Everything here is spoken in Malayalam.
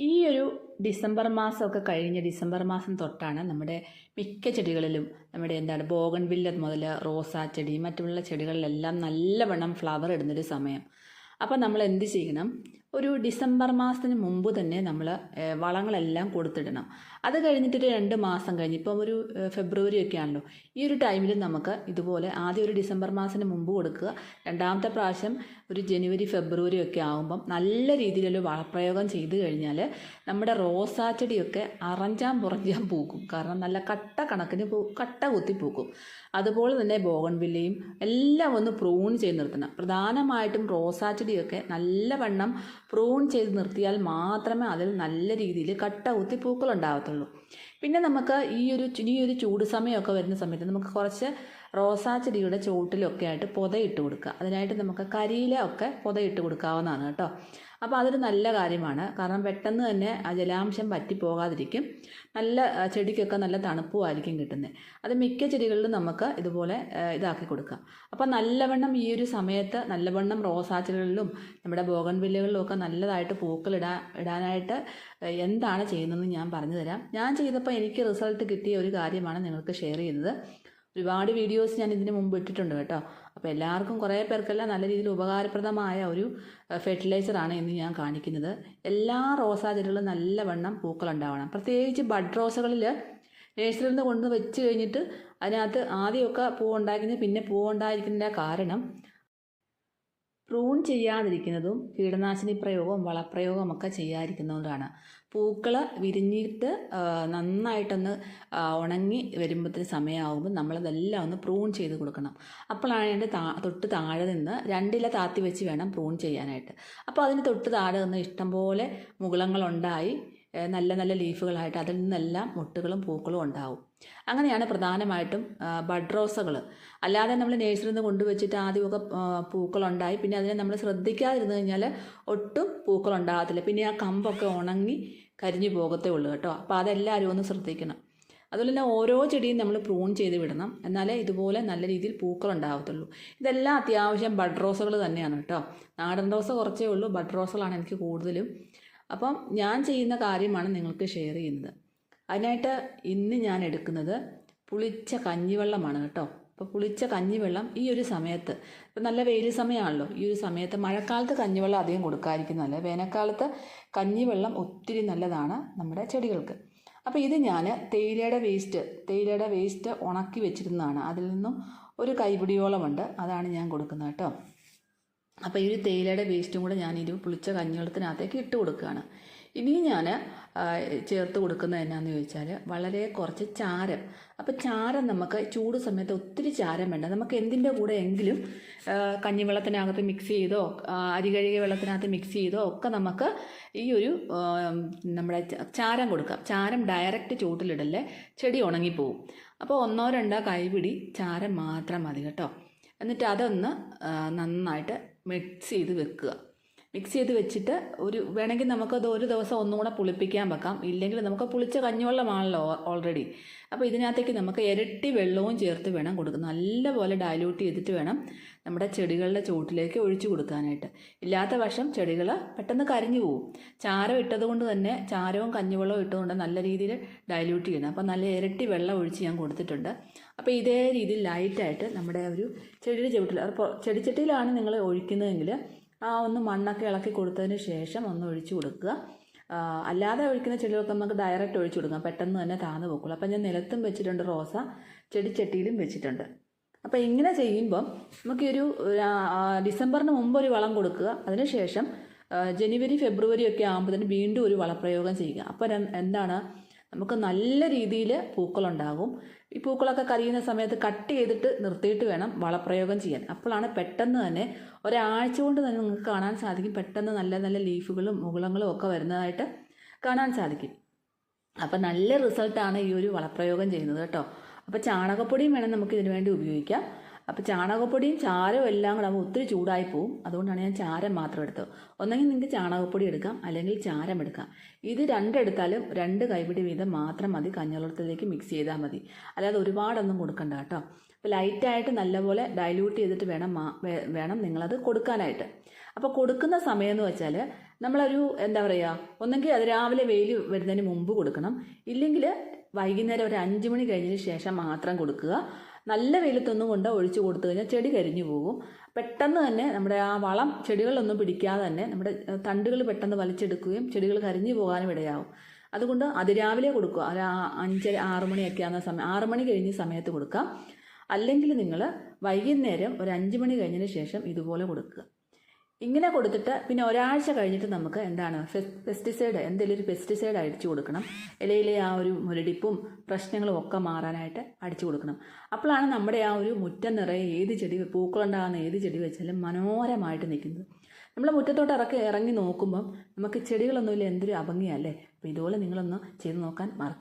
ഈ ഒരു ഡിസംബർ മാസമൊക്കെ കഴിഞ്ഞ ഡിസംബർ മാസം തൊട്ടാണ് നമ്മുടെ മിക്ക ചെടികളിലും നമ്മുടെ എന്താണ് ബോഗൺവില്ല മുതൽ റോസാ ചെടി മറ്റുള്ള ചെടികളിലെല്ലാം നല്ലവണ്ണം ഫ്ലവർ ഇടുന്നൊരു സമയം. അപ്പോൾ നമ്മൾ എന്ത് ചെയ്യണം? ഒരു ഡിസംബർ മാസത്തിന് മുമ്പ് തന്നെ നമ്മൾ വളങ്ങളെല്ലാം കൊടുത്തിടണം. അത് കഴിഞ്ഞിട്ടൊരു രണ്ട് മാസം കഴിഞ്ഞ് ഇപ്പം ഒരു ഫെബ്രുവരി ഒക്കെ ആണല്ലോ. ഈ ഒരു ടൈമിൽ നമുക്ക് ഇതുപോലെ ആദ്യം ഒരു ഡിസംബർ മാസത്തിന് മുമ്പ് കൊടുക്കുക. രണ്ടാമത്തെ പ്രാവശ്യം ഒരു ജനുവരി ഫെബ്രുവരി ഒക്കെ ആകുമ്പം നല്ല രീതിയിലൊരു വളപ്രയോഗം ചെയ്തു കഴിഞ്ഞാൽ നമ്മുടെ റോസാ ചെടിയൊക്കെ അറഞ്ചാൻ പുറഞ്ചാൻ പൂക്കും. കാരണം നല്ല കട്ട കണക്കിന് പൂ കട്ട കുത്തി പൂക്കും അതുപോലെ തന്നെ ബോഗൺവില്ലയും എല്ലാം ഒന്ന് പ്രൂൺ ചെയ്ത് നിർത്തണം. പ്രധാനമായിട്ടും റോസാ ചെടിയൊക്കെ നല്ലവണ്ണം പ്രൂൺ ചെയ്ത് നിർത്തിയാൽ മാത്രമേ അതിൽ നല്ല രീതിയിൽ കട്ട കുത്തി പൂക്കൾ ഉണ്ടാകത്തുള്ളൂ പിന്നെ നമുക്ക് ഈ ഒരു ഈ ഒരു ചൂട് സമയമൊക്കെ വരുന്ന സമയത്ത് നമുക്ക് കുറച്ച് റോസാ ചെടിയുടെ ചുവട്ടിലൊക്കെ ആയിട്ട് പുതയിട്ട് കൊടുക്കുക. അതിനായിട്ട് നമുക്ക് കരിയില ഒക്കെ പുതയിട്ട് കൊടുക്കാവുന്നതാണ് കേട്ടോ. അപ്പോൾ അതൊരു നല്ല കാര്യമാണ്. കാരണം പെട്ടെന്ന് തന്നെ ആ ജലാംശം പറ്റി പോകാതിരിക്കും നല്ല ചെടിക്കൊക്കെ നല്ല തണുപ്പുമായിരിക്കും കിട്ടുന്നത് അത് മിക്ക ചെടികളിലും നമുക്ക് ഇതുപോലെ ഇതാക്കി കൊടുക്കാം. അപ്പോൾ നല്ലവണ്ണം ഈ ഒരു സമയത്ത് നല്ലവണ്ണം റോസാ ചെടികളിലും നമ്മുടെ ബോഗൺവില്ലകളിലും ഒക്കെ നല്ലതായിട്ട് പൂക്കൾ ഇടാനായിട്ട് എന്താണ് ചെയ്യുന്നതെന്ന് ഞാൻ പറഞ്ഞു തരാം ഞാൻ ചെയ്തപ്പോൾ എനിക്ക് റിസൾട്ട് കിട്ടിയ ഒരു കാര്യമാണ് നിങ്ങൾക്ക് ഷെയർ ചെയ്യുന്നത്. ഒരുപാട് വീഡിയോസ് ഞാൻ ഇതിന് മുമ്പ് ഇട്ടിട്ടുണ്ട് കേട്ടോ. അപ്പോൾ എല്ലാവർക്കും കുറേ പേർക്കെല്ലാം നല്ല രീതിയിൽ ഉപകാരപ്രദമായ ഒരു ഫെർട്ടിലൈസറാണ് ഇന്ന് ഞാൻ കാണിക്കുന്നത്. എല്ലാ റോസാ ചെടികളും നല്ലവണ്ണം പൂക്കളുണ്ടാവണം. പ്രത്യേകിച്ച് ബഡ് റോസകളിൽ നേഴ്സറിയിൽ നിന്ന് കൊണ്ട് വെച്ച് കഴിഞ്ഞിട്ട് അതിനകത്ത് ആദ്യമൊക്കെ പൂവുണ്ടായിരിക്കുന്നത് പിന്നെ പൂവുണ്ടായിരിക്കുന്നതിന്റെ കാരണം പ്രൂൺ ചെയ്യാതിരിക്കുന്നതും കീടനാശിനി പ്രയോഗവും വളപ്രയോഗവും ഒക്കെ ചെയ്യാതിരിക്കുന്നതുകൊണ്ടാണ്. പൂക്കൾ വിരിഞ്ഞിട്ട് നന്നായിട്ടൊന്ന് ഉണങ്ങി വരുമ്പോഴത്തെ സമയമാകുമ്പോൾ നമ്മളതെല്ലാം ഒന്ന് പ്രൂൺ ചെയ്ത് കൊടുക്കണം. അപ്പോഴാണ് അതിന്റെ താ തൊട്ട് താഴെ നിന്ന് രണ്ടില താത്തി വെച്ച് വേണം പ്രൂൺ ചെയ്യാനായിട്ട്. അപ്പോൾ അതിന് തൊട്ട് താഴെ നിന്ന് ഇഷ്ടംപോലെ മുകുളങ്ങളുണ്ടായി. നല്ല നല്ല ലീഫുകളായിട്ട് അതിൽ നിന്നെല്ലാം മുട്ടുകളും പൂക്കളും ഉണ്ടാവും. അങ്ങനെയാണ് പ്രധാനമായിട്ടും ബഡ് റോസകൾ അല്ലാതെ നമ്മൾ നേഴ്സറിയിൽ നിന്ന് കൊണ്ടുവച്ചിട്ട് ആദ്യമൊക്കെ പൂക്കളുണ്ടായി. പിന്നെ അതിനെ നമ്മൾ ശ്രദ്ധിക്കാതിരുന്നു കഴിഞ്ഞാൽ ഒട്ടും പൂക്കളുണ്ടാകത്തില്ല. പിന്നെ ആ കമ്പൊക്കെ ഉണങ്ങി കരിഞ്ഞു പോകത്തേ ഉള്ളൂ കേട്ടോ. അപ്പോൾ അതെല്ലാവരും ഒന്ന് ശ്രദ്ധിക്കണം. അതുപോലെ തന്നെ ഓരോ ചെടിയും നമ്മൾ പ്രൂൺ ചെയ്ത് വിടണം. എന്നാലേ ഇതുപോലെ നല്ല രീതിയിൽ പൂക്കൾ ഉണ്ടാകത്തുള്ളൂ ഇതെല്ലാം അത്യാവശ്യം ബഡ് റോസകൾ തന്നെയാണ് കേട്ടോ. നാടൻ റോസ കുറച്ചേ ഉള്ളൂ. ബഡ് റോസുകളാണ് എനിക്ക് കൂടുതലും അപ്പം ഞാൻ ചെയ്യുന്ന കാര്യമാണ് നിങ്ങൾക്ക് ഷെയർ ചെയ്യുന്നത്. അതിനായിട്ട് ഇന്ന് ഞാൻ എടുക്കുന്നത് പുളിച്ച കഞ്ഞിവെള്ളമാണ് കേട്ടോ. അപ്പോൾ പുളിച്ച കഞ്ഞിവെള്ളം ഈ ഒരു സമയത്ത് ഇപ്പം നല്ല വെയിൽ സമയമാണല്ലോ ഈ ഒരു സമയത്ത് മഴക്കാലത്ത് കഞ്ഞിവെള്ളം അധികം കൊടുക്കാതിരിക്കുന്നതല്ല വേനൽക്കാലത്ത് കഞ്ഞിവെള്ളം ഒത്തിരി നല്ലതാണ് നമ്മുടെ ചെടികൾക്ക്. അപ്പോൾ ഇത് ഞാൻ തേയിലയുടെ വേസ്റ്റ് തേയിലയുടെ വേസ്റ്റ് ഉണക്കി വെച്ചിരുന്നതാണ്. അതിൽ നിന്നും ഒരു കൈപിടിയോളമുണ്ട് അതാണ് ഞാൻ കൊടുക്കുന്നത് കേട്ടോ. അപ്പോൾ ഈ ഒരു തേയിലയുടെ വേസ്റ്റും കൂടെ ഞാൻ ഇത് പുളിച്ച കഞ്ഞിവെള്ളത്തിനകത്തേക്ക് ഇട്ട് കൊടുക്കുകയാണ്. ഇനി ഞാൻ ചേർത്ത് കൊടുക്കുന്നത് എന്നാന്ന് ചോദിച്ചാൽ വളരെ കുറച്ച് ചാരം. അപ്പോൾ ചാരം നമുക്ക് ചൂട് സമയത്ത് ഒത്തിരി ചാരം വേണ്ട. നമുക്ക് എന്തിന്റെ കൂടെ എങ്കിലും കഞ്ഞിവെള്ളത്തിനകത്ത് മിക്സ് ചെയ്തോ അരികഴുകിയ അരി കഴുകിയ വെള്ളത്തിനകത്ത് മിക്സ് ചെയ്തോ ഒക്കെ നമുക്ക് ഈ ഒരു നമ്മുടെ ചാരം കൊടുക്കാം. ചാരം ഡയറക്റ്റ് ചൂട്ടിലിടല്ലേ ചെടി ഉണങ്ങിപ്പോവും. അപ്പോൾ ഒന്നോ രണ്ടോ കൈപിടി ചാരം മാത്രം മതി കേട്ടോ. എന്നിട്ട് അതൊന്ന് നന്നായിട്ട് മിക്സ് ചെയ്ത് വെക്കുക മിക്സ് ചെയ്ത് വെച്ചിട്ട് ഒരു വേണമെങ്കിൽ നമുക്കത് ഒരു ദിവസം ഒന്നും കൂടെ പുളിപ്പിക്കാൻ വെക്കാം. ഇല്ലെങ്കിൽ നമുക്ക് പുളിച്ച കഞ്ഞിവെള്ളമാണല്ലോ ഓൾറെഡി അപ്പോൾ ഇതിനകത്തേക്ക് നമുക്ക് ഇരട്ടി വെള്ളവും ചേർത്ത് വേണം കൊടുക്കുക നല്ലപോലെ ഡയലൂട്ട് ചെയ്തിട്ട് വേണം നമ്മുടെ ചെടികളുടെ ചുവട്ടിലേക്ക് ഒഴിച്ചു കൊടുക്കാനായിട്ട്. ഇല്ലാത്ത പക്ഷം ചെടികൾ പെട്ടെന്ന് കരിഞ്ഞു പോകും ചാരം ഇട്ടത് കൊണ്ട് തന്നെ ചാരവും കഞ്ഞിവെള്ളവും ഇട്ടതുകൊണ്ട് നല്ല രീതിയിൽ ഡയലൂട്ട് ചെയ്യണം. അപ്പോൾ നല്ല ഇരട്ടി വെള്ളം ഒഴിച്ച് ഞാൻ കൊടുത്തിട്ടുണ്ട്. അപ്പോൾ ഇതേ രീതിയിൽ ലൈറ്റായിട്ട് നമ്മുടെ ഒരു ചെടിയുടെ ചുവട്ടിൽ ചെടിച്ചട്ടിയിലാണ് നിങ്ങൾ ഒഴിക്കുന്നതെങ്കിൽ ഒന്ന് മണ്ണൊക്കെ ഇളക്കി കൊടുത്തതിന് ശേഷം ഒന്ന് ഒഴിച്ചു കൊടുക്കുക. ആ, അല്ലാതെ ഒഴിക്കുന്ന ചെടികൾക്ക് നമുക്ക് ഡയറക്റ്റ് ഒഴിച്ചു കൊടുക്കാം. പെട്ടെന്ന് തന്നെ താന്ന് പോക്കുള്ളൂ. അപ്പം ഞാൻ നിലത്തും വെച്ചിട്ടുണ്ട് റോസ ചെടിച്ചട്ടിയിലും വെച്ചിട്ടുണ്ട്. അപ്പോൾ ഇങ്ങനെ ചെയ്യുമ്പം നമുക്ക് ഈ ഒരു ആ, ആ, ഡിസംബറിന് മുമ്പ് ഒരു വളം കൊടുക്കുക. അതിനുശേഷം ആ, ജനുവരി ഫെബ്രുവരി ഒക്കെ ആകുമ്പോൾ തന്നെ വീണ്ടും ഒരു വളപ്രയോഗം ചെയ്യുക. അപ്പോൾ എന്താണ് നമുക്ക് നല്ല രീതിയിൽ പൂക്കളുണ്ടാകും. ഈ പൂക്കളൊക്കെ കരിയുന്ന സമയത്ത് കട്ട് ചെയ്തിട്ട് നിർത്തിയിട്ട് വേണം വളപ്രയോഗം ചെയ്യാൻ. അപ്പോഴാണ് പെട്ടെന്ന് തന്നെ ഒരാഴ്ച കൊണ്ട് തന്നെ നിങ്ങൾക്ക് കാണാൻ സാധിക്കും. പെട്ടെന്ന് നല്ല നല്ല ലീഫുകളും മുകുളങ്ങളും ഒക്കെ വരുന്നതായിട്ട് കാണാൻ സാധിക്കും. അപ്പം നല്ല റിസൾട്ടാണ് ഈ ഒരു വളപ്രയോഗം ചെയ്യുന്നത് കേട്ടോ. അപ്പോൾ ചാണകപ്പൊടിയും വേണം നമുക്ക് ഇതിനു വേണ്ടി ഉപയോഗിക്കാം. അപ്പോൾ ചാണകപ്പൊടിയും ചാരവും എല്ലാം കൂടെ ആകുമ്പോൾ ഒത്തിരി ചൂടായി പോവും. അതുകൊണ്ടാണ് ഞാൻ ചാരം മാത്രം എടുത്തത്. ഒന്നെങ്കിൽ നിങ്ങൾക്ക് ചാണകപ്പൊടി എടുക്കാം അല്ലെങ്കിൽ ചാരം എടുക്കാം. ഇത് രണ്ടെടുത്താലും രണ്ട് കൈപിടി വീതം മാത്രം മതി. കഞ്ഞവെള്ളത്തിലേക്ക് മിക്സ് ചെയ്താൽ മതി. അല്ലാതെ ഒരുപാടൊന്നും കൊടുക്കണ്ട കേട്ടോ. അപ്പോൾ ലൈറ്റായിട്ട് നല്ലപോലെ ഡൈല്യൂട്ട് ചെയ്തിട്ട് വേണം വേണം നിങ്ങളത് കൊടുക്കാനായിട്ട്. അപ്പോൾ കൊടുക്കുന്ന സമയം എന്ന് വെച്ചാൽ നമ്മളൊരു എന്താ പറയുക ഒന്നെങ്കിൽ അത് രാവിലെ വെയിൽ വരുന്നതിന് മുമ്പ് കൊടുക്കണം. ഇല്ലെങ്കിൽ വൈകുന്നേരം ഒരു അഞ്ച് മണി കഴിഞ്ഞതിന് ശേഷം മാത്രം കൊടുക്കുക. നല്ല വെയിലത്തൊന്നും കൊണ്ട് ഒഴിച്ചു കൊടുത്തു കഴിഞ്ഞാൽ ചെടി കരിഞ്ഞു പോകും. പെട്ടെന്ന് തന്നെ നമ്മുടെ ആ വളം ചെടികളൊന്നും പിടിക്കാതെ തന്നെ നമ്മുടെ തണ്ടുകൾ പെട്ടെന്ന് വലിച്ചെടുക്കുകയും ചെടികൾ കരിഞ്ഞു പോകാനും ഇടയാവും. അതുകൊണ്ട് അതിരാവിലെ കൊടുക്കുക. ഒരു അഞ്ചര ആറ് മണിയൊക്കെ ആകുന്ന സമയം ആറ് മണി കഴിഞ്ഞ സമയത്ത് കൊടുക്കാം അല്ലെങ്കിൽ നിങ്ങൾ വൈകുന്നേരം ഒരു അഞ്ച് മണി കഴിഞ്ഞതിന് ശേഷം ഇതുപോലെ കൊടുക്കുക. ഇങ്ങനെ കൊടുത്തിട്ട് പിന്നെ ഒരാഴ്ച കഴിഞ്ഞിട്ട് നമുക്ക് എന്താണ് പെസ്റ്റിസൈഡ് എന്തെങ്കിലും ഒരു പെസ്റ്റിസൈഡ് അടിച്ചു കൊടുക്കണം. ഇലയിലെ ആ ഒരു മുരടിപ്പും പ്രശ്നങ്ങളും ഒക്കെ മാറാനായിട്ട് അടിച്ചു കൊടുക്കണം. അപ്പോഴാണ് നമ്മുടെ ആ ഒരു മുറ്റം നിറയെ ഏത് ചെടി പൂക്കളുണ്ടാകുന്ന ഏത് ചെടി വെച്ചാലും മനോഹരമായിട്ട് നിൽക്കുന്നത്. നമ്മൾ മുറ്റത്തോട്ട് ഇറക്കി ഇറങ്ങി നോക്കുമ്പം നമുക്ക് ചെടികളൊന്നുമില്ല എന്തൊരു അഭംഗിയല്ലേ? അപ്പോൾ ഇതുപോലെ നിങ്ങളൊന്ന് ചെയ്ത് നോക്കാൻ മറക്കരുത്.